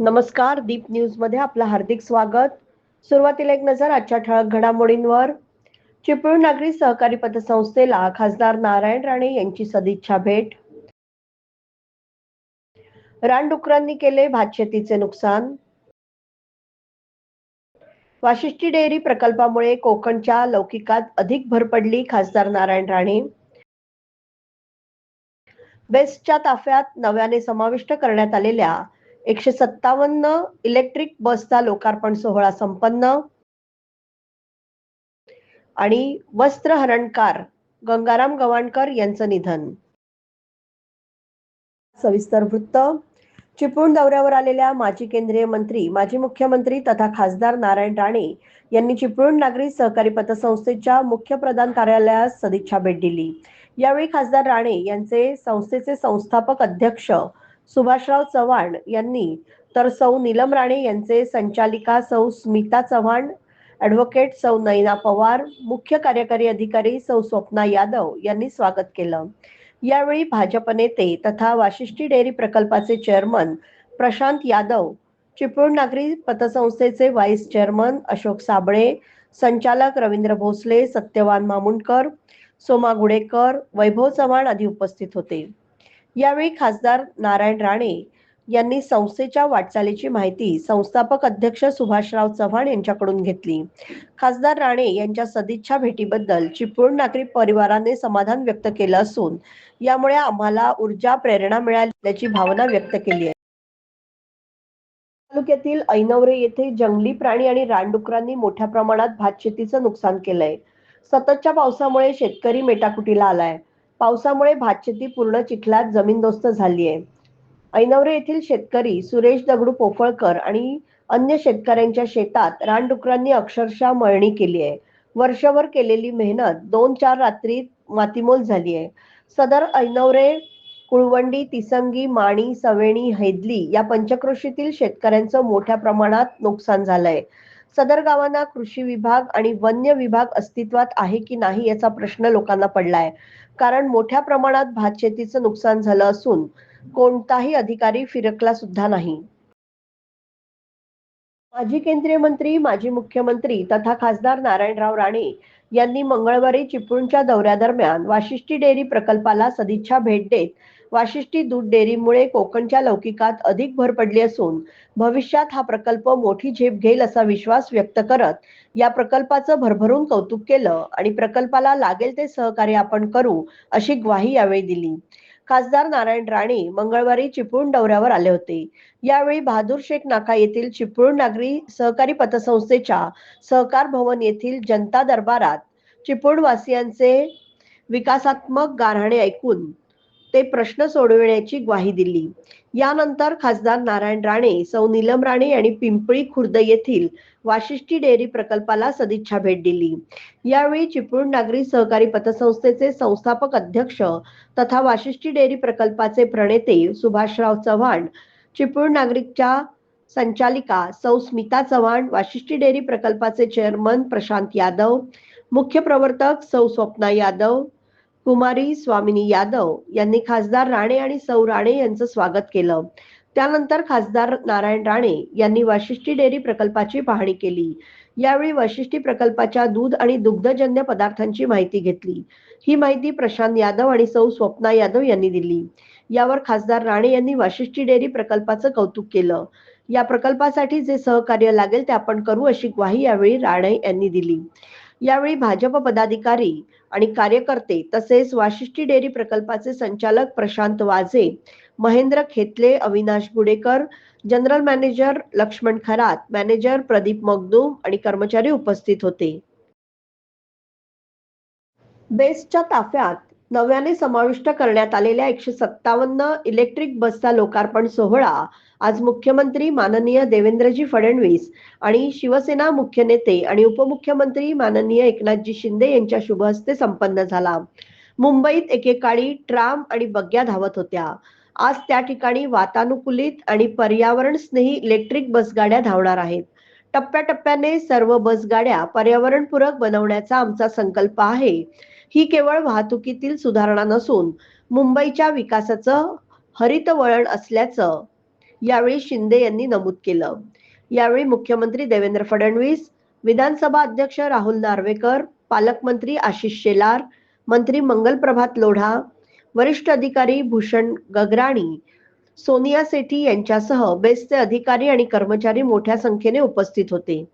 नमस्कार दीप न्यूजमध्ये आपलं हार्दिक स्वागत. सुरुवातीला एक नजर आजच्या ठळक घडामोडींवर. चिपळूण नागरी सहकारी पतसंस्थेला खासदार नारायण राणे यांची सदिच्छा भेट. रानडुकरांनी केले भातशेतीचे नुकसान. वाशिष्ठी डेअरी प्रकल्पामुळे कोकणच्या लौकिकात अधिक भर पडली खासदार नारायण राणे. बेस्टच्या ताफ्यात नव्याने समाविष्ट करण्यात आलेल्या एकशे सत्तावन्न इलेक्ट्रिक बसचा लोकार्पण सोहळा संपन्न. आणि वस्त्रहरणकार गंगाराम गवाणकर यांचं निधन. सविस्तर वृत्त. चिपळूण दौऱ्यावर आलेल्या माजी केंद्रीय मंत्री माजी मुख्यमंत्री तथा खासदार नारायण राणे यांनी चिपळूण नागरी सहकारी पतसंस्थेच्या मुख्य प्रधान कार्यालयास सदिच्छा भेट दिली. यावेळी खासदार राणे यांचे संस्थेचे संस्थापक अध्यक्ष सुभाषराव चव्हाण यांनी. तर सौ नीलम राणे यांचे संचालिका सौ स्मिता चव्हाण ॲडव्होकेट सौ नैना पवार मुख्य कार्यकारी अधिकारी सौ स्वप्ना यादव यांनी स्वागत केलं. यावेळी भाजप नेते तथा वाशिष्ठी डेअरी प्रकल्पाचे चेअरमन प्रशांत यादव चिपळूण नागरी पतसंस्थेचे व्हाईस चेअरमन अशोक साबळे संचालक रवींद्र भोसले सत्यवान मामुंडकर सोमा गुडेकर वैभव चव्हाण आदी उपस्थित होते. यावेळी खासदार नारायण राणे यांनी संस्थेच्या वाटचालीची माहिती संस्थापक अध्यक्ष सुभाषराव चव्हाण यांच्याकडून घेतली. खासदार राणे यांच्या सदिच्छा भेटीबद्दल चिपळूण नागरिक परिवाराने समाधान व्यक्त केलं असून यामुळे आम्हाला ऊर्जा प्रेरणा मिळाल्याची भावना व्यक्त केली आहे. तालुक्यातील ऐनवरे येथे जंगली प्राणी आणि रानडुकरांनी मोठ्या प्रमाणात भात शेतीचं नुकसान केलंय. सततच्या पावसामुळे शेतकरी मेटाकुटीला आलाय. पावसामुळे भातशेती पूर्ण चिखलात जमीनदोस्त झाली आहे. ऐनवरे येथील शेतकरी सुरेश दगडू पोफळकर आणि अन्य शेतकऱ्यांच्या शेतात रानडुकरांनी अक्षरशः मळणी केली आहे. वर्षभर केलेली मेहनत दोन चार रात्री मातीमोल झाली आहे. सदर ऐनवरे कुळवंडी तिसंगी माणी सवेणी हैदली या पंचक्रोशीतील शेतकऱ्यांचं मोठ्या प्रमाणात नुकसान झालंय. सदर गावांना कृषी विभाग आणि वन्य विभाग अस्तित्वात आहे की नाही याचा प्रश्न लोकांना पडलाय. कारण मोठ्या प्रमाणात भात शेतीचं नुकसान झालं असून कोणताही अधिकारी फिरकला सुद्धा नाही. माजी केंद्रीय मंत्री माजी मुख्यमंत्री तथा खासदार नारायणराव राणे यांनी मंगळवारी चिपळूणच्या दौऱ्यादरम्यान वाशिष्ठी डेअरी प्रकल्पाला सदिच्छा भेट देत वाशिष्ठी दूध डेअरीमुळे कोकणच्या लौकिकात अधिक भर पडली असून भविष्यात हा प्रकल्प मोठी झेप घेईल असा विश्वास व्यक्त करत या प्रकल्पाचं भरभरून कौतुक केलं आणि प्रकल्पाला लागेल ते सहकार्य आपण करू अशी ग्वाही यावेळी दिली. खासदार नारायण राणे मंगळवारी चिपळूण दौऱ्यावर आले होते. यावेळी बहादूर शेख नाका येथील चिपळूण नागरी सहकारी पतसंस्थेच्या सहकार भवन येथील जनता दरबारात चिपळूणवासियांचे विकासात्मक गाऱ्हाणे ऐकून ते प्रश्न सोडविण्याची ग्वाही दिली. यानंतर खासदार नारायण राणे सौ नीलम राणे यांनी पिंपळी खुर्द येथील वाशिष्ठी डेअरी प्रकल्पाला सदिच्छा भेट दिली. यावेळी चिपळूण नागरी सहकारी पतसंस्थेचे संस्थापक अध्यक्ष तथा वाशिष्ठी डेअरी प्रकल्पाचे प्रणेते सुभाषराव चव्हाण चिपळूण नागरिकच्या संचालिका सौ स्मिता चव्हाण वाशिष्ठी डेअरी प्रकल्पाचे चेअरमन प्रशांत यादव मुख्य प्रवर्तक सौ स्वप्ना यादव कुमारी स्वामिनी यादव यांनी खासदार राणे आणि सौ राणे यांचं स्वागत केलं. त्यानंतर खासदार नारायण राणे यांनी वाशिष्ठी डेअरी प्रकल्पाची पाहणी केली. यावेळी वाशिष्ठी प्रकल्पाच्या दूध आणि दुग्धजन्य पदार्थांची माहिती घेतली. ही माहिती प्रशांत यादव आणि सौ स्वप्ना यादव यांनी दिली. यावर खासदार राणे यांनी वाशिष्ठी डेअरी प्रकल्पाचं कौतुक केलं. या प्रकल्पासाठी जे सहकार्य लागेल ते आपण करू अशी ग्वाही यावेळी राणे यांनी दिली. यावेळी भाजप पदाधिकारी आणि कार्यकर्ते तसेच वाशिष्ठी डेअरी प्रकल्पाचे संचालक Prashant Vaze Mahendra Khetle Avinash Gudekar general manager Laxman Kharat manager Pradeep Magdum आणि कर्मचारी उपस्थित होते. बेस्टच्या ताफ्यात नव्याने समाविष्ट करण्यात आलेल्या एकशे सत्तावन्न इलेक्ट्रिक बसचा लोकार्पण सोहळा आज मुख्यमंत्री माननीय देवेंद्रजी फडणवीस आणि शिवसेना मुख्य नेते आणि उपमुख्यमंत्री माननीय एकनाथजी शिंदे यांच्या शुभ हस्ते संपन्न झाला. मुंबईत एकेकाळी ट्राम आणि बग्या धावत होत्या. आज त्या ठिकाणी वातानुकूलित आणि पर्यावरण स्नेही इलेक्ट्रिक बसगाड्या धावणार आहेत. टप्प्याटप्प्याने सर्व बसगाड्या पर्यावरणपूरक बनवण्याचा आमचा संकल्प आहे. ही केवळ वाहतुकीतील सुधारणा नसून मुंबईच्या विकासाचं हरित वळण असल्याचं यावेळी शिंदे यांनी नमूद केलं. यावेळी मुख्यमंत्री देवेंद्र फडणवीस विधानसभा अध्यक्ष राहुल नार्वेकर पालकमंत्री आशिष शेलार मंत्री मंगल प्रभात लोढा वरिष्ठ अधिकारी भूषण गगराणी सोनिया सेठी यांच्यासह बेस्टचे अधिकारी आणि कर्मचारी मोठ्या संख्येने उपस्थित होते.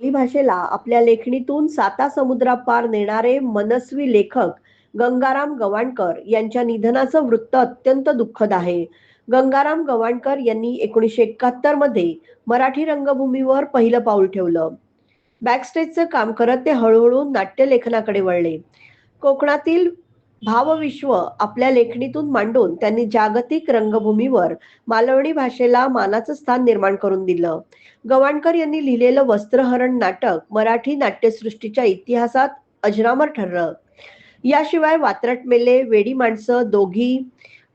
बोली भाषेला आपल्या लेखणीतून साता समुद्रापार नेणारे मनस्वी लेखक गंगाराम गवाणकर यांच्या निधनाचं वृत्त अत्यंत दुःखद आहे. गंगाराम गवाणकर यांनी एकोणीसशे एकाहत्तरमध्ये मराठी रंगभूमीवर पहिलं पाऊल ठेवलं. बॅकस्टेजचं काम करत ते हळूहळू नाट्यलेखनाकडे वळले. कोकणातील भावविश्व आपल्या लेखणीतून मांडून त्यांनी जागतिक रंगभूमीवर मालवणी भाषेला मानाचं स्थान निर्माण करून दिलं. गवाणकर यांनी लिहिलेलं वस्त्रहरण नाटक मराठी नाट्यसृष्टीच्या इतिहासात अजरामर ठरलं. याशिवाय वात्रट मेले वेडी माणसं दोघी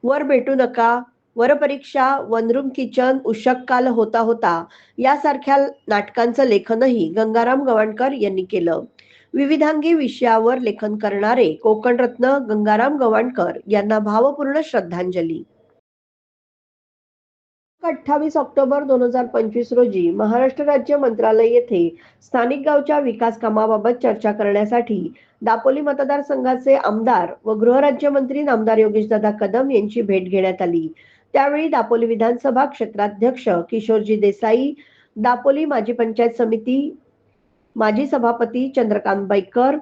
वर भेटू नका वरपरीक्षा वनरूम किचन उषक काल होता होता यासारख्या नाटकांचं लेखनही गंगाराम गवाणकर यांनी केलं. विविधांगी विषयावर लेखन करणारे कोकणरत्न गंगाराम गवाणकर यांना भावपूर्ण श्रद्धांजली. अठ्ठावीस ऑक्टोबर दोन हजार पंचवीस रोजी महाराष्ट्र राज्य मंत्रालय येथे स्थानिक गावच्या विकास कामाबाबत चर्चा करण्यासाठी दापोली मतदारसंघाचे आमदार व गृहराज्यमंत्री नामदार योगेशदादा कदम यांची भेट घेण्यात आली. त्यावेळी दापोली विधानसभा क्षेत्राध्यक्ष किशोरजी देसाई दापोली माजी पंचायत समिती माजी सभापती चंद्रकांत बैकर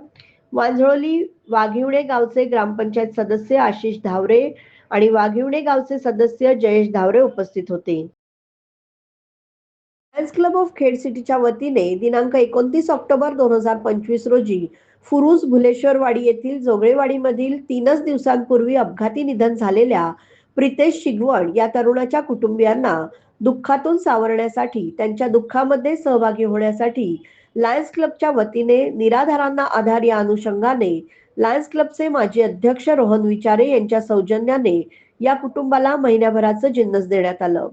वांझोळी वाघिवणे गावचे ग्रामपंचायत सदस्य आशिष धावरे आणि वाघिवणे गावचे सदस्य जयेश धावरे उपस्थित होते. लायन्स क्लब ऑफ खेड सिटीच्या वतीने दिनांक एकोणतीस ऑक्टोबर दोन हजार पंचवीस रोजी फुरुज भुलेश्वरवाडी येथील जोगळेवाडीमधील तीनच दिवसांपूर्वी अपघाती निधन झालेल्या प्रितेश शिगवण या तरुणाच्या कुटुंबियांना दुःखातून सावरण्यासाठी त्यांच्या दुःखामध्ये सहभागी होण्यासाठी लायन्स क्लबच्या वतीने निराधारांना आधार या अनुषंगाने लायन्स क्लबचे माजी अध्यक्ष रोहन विचारे यांच्या सौजन्याने या कुटुंबाला महिन्याभराचं जिन्नस देण्यात आलं.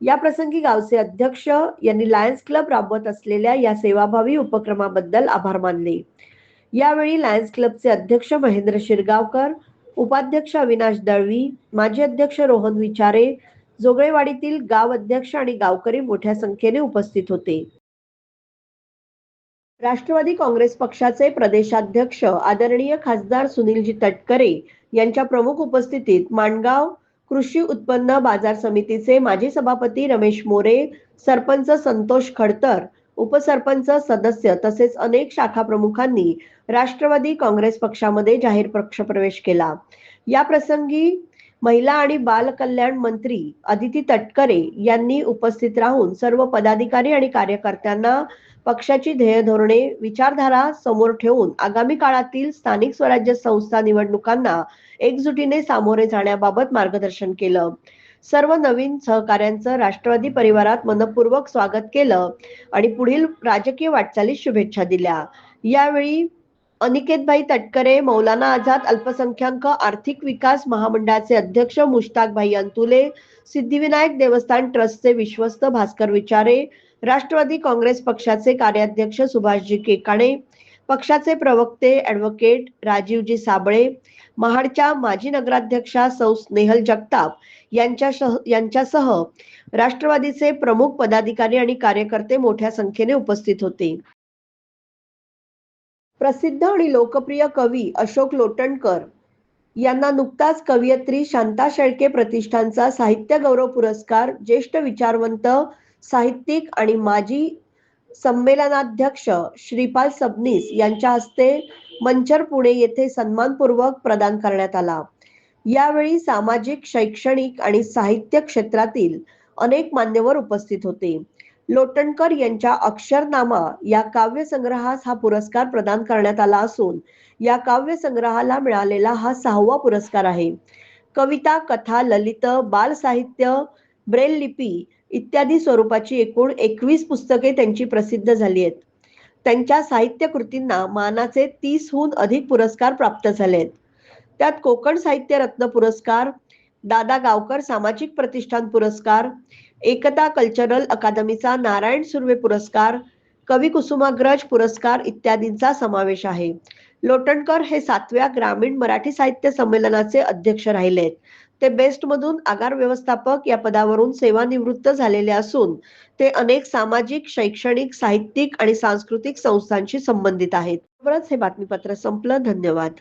या प्रसंगी गावचे अध्यक्ष यांनी लायन्स क्लब राबवत असलेल्या या सेवाभावी उपक्रमाबद्दल आभार मानले. यावेळी लायन्स क्लबचे अध्यक्ष महेंद्र शिरगावकर उपाध्यक्ष अविनाश दळवी माजी अध्यक्ष रोहन विचारे जोगळेवाडीतील गाव अध्यक्ष आणि गावकरी मोठ्या संख्येने उपस्थित होते. राष्ट्रवादी काँग्रेस पक्षाचे प्रदेशाध्यक्ष आदरणीय खासदार सुनीलजी तटकरे यांच्या प्रमुख उपस्थितीत माणगाव कृषी उत्पन्न बाजार समितीचे माजी सभापती रमेश मोरे सरपंच संतोष खडतर उपसरपंच सदस्य तसेच अनेक शाखा प्रमुखांनी राष्ट्रवादी काँग्रेस पक्षामध्ये जाहीर पक्षप्रवेश केला. या प्रसंगी महिला आणि बाल कल्याण मंत्री अदिती तटकरे यांनी उपस्थित राहून सर्व पदाधिकारी आणि कार्यकर्त्यांना पक्षाची ध्येय धोरणे विचारधारा समोर ठेवून आगामी काळातील स्थानिक स्वराज्य संस्था निवडणुकांना एकजुटीने सामोरे जाण्याबाबत मार्गदर्शन केलं. सर्व नवीन सहकाऱ्यांचं राष्ट्रवादी परिवारात मनपूर्वक स्वागत केलं आणि पुढील राजकीय वाटचालीस शुभेच्छा दिल्या. यावेळी अनिकेतभाई तटकरे मौलाना आझाद अल्पसंख्याक आर्थिक विकास महामंडळाचे अध्यक्ष मुश्ताकभाई अंतुले सिद्धिविनायक देवस्थान ट्रस्टचे विश्वस्त भास्कर विचारे राष्ट्रवादी काँग्रेस पक्षाचे कार्याध्यक्ष सुभाषजी केकाणे पक्षाचे प्रवक्ते ॲडव्होकेट राजीवजी साबळे महाडच्या माजी नगराध्यक्षा सौ स्नेहल जगताप यांच्यासह यांच्यासह राष्ट्रवादीचे प्रमुख पदाधिकारी आणि कार्यकर्ते मोठ्या संख्येने उपस्थित होते. प्रसिद्ध आणि लोकप्रिय कवी अशोक लोटणकर यांना नुकताच कवयित्री शांता शेळके प्रतिष्ठानचा साहित्य गौरव पुरस्कार ज्येष्ठ विचारवंत साहित्यिक आणि माजी संमेलनाध्यक्ष श्रीपाल सबनीस यांच्या हस्ते मंचर पुणे येथे सन्मानपूर्वक प्रदान करण्यात आला. यावेळी सामाजिक शैक्षणिक आणि साहित्य क्षेत्रातील अनेक मान्यवर उपस्थित होते. लोटणकर यांच्या अक्षरनामा या काव्य संग्रहास हा पुरस्कार प्रदान करण्यात आला असून या काव्य संग्रहाला मिळालेला हा सहावा पुरस्कार आहे. कविता कथा ललित बाल साहित्य ब्रेल लिपी इत्यादी स्वरूपाची एकूण एकवीस पुस्तके त्यांची प्रसिद्ध झाली आहेत त्यांच्या साहित्य कृतींना मानाचे तीसहून अधिक पुरस्कार प्राप्त झाले आहेत त्यात कोकण साहित्य रत्न पुरस्कार दादा गावकर सामाजिक प्रतिष्ठान पुरस्कार एकता कल्चरल अकादमीचा नारायण सुर्वे पुरस्कार कवी कुसुमाग्रज पुरस्कार इत्यादींचा समावेश आहे. लोटणकर हे सातव्या ग्रामीण मराठी साहित्य संमेलनाचे अध्यक्ष राहिले आहेत ते बेस्टमधून आगार व्यवस्थापक या पदावरून सेवानिवृत्त झालेले असून ते अनेक सामाजिक शैक्षणिक साहित्यिक आणि सांस्कृतिक संस्थांशी संबंधित आहेत. बरोबरच हे बातमीपत्र संपलं. धन्यवाद.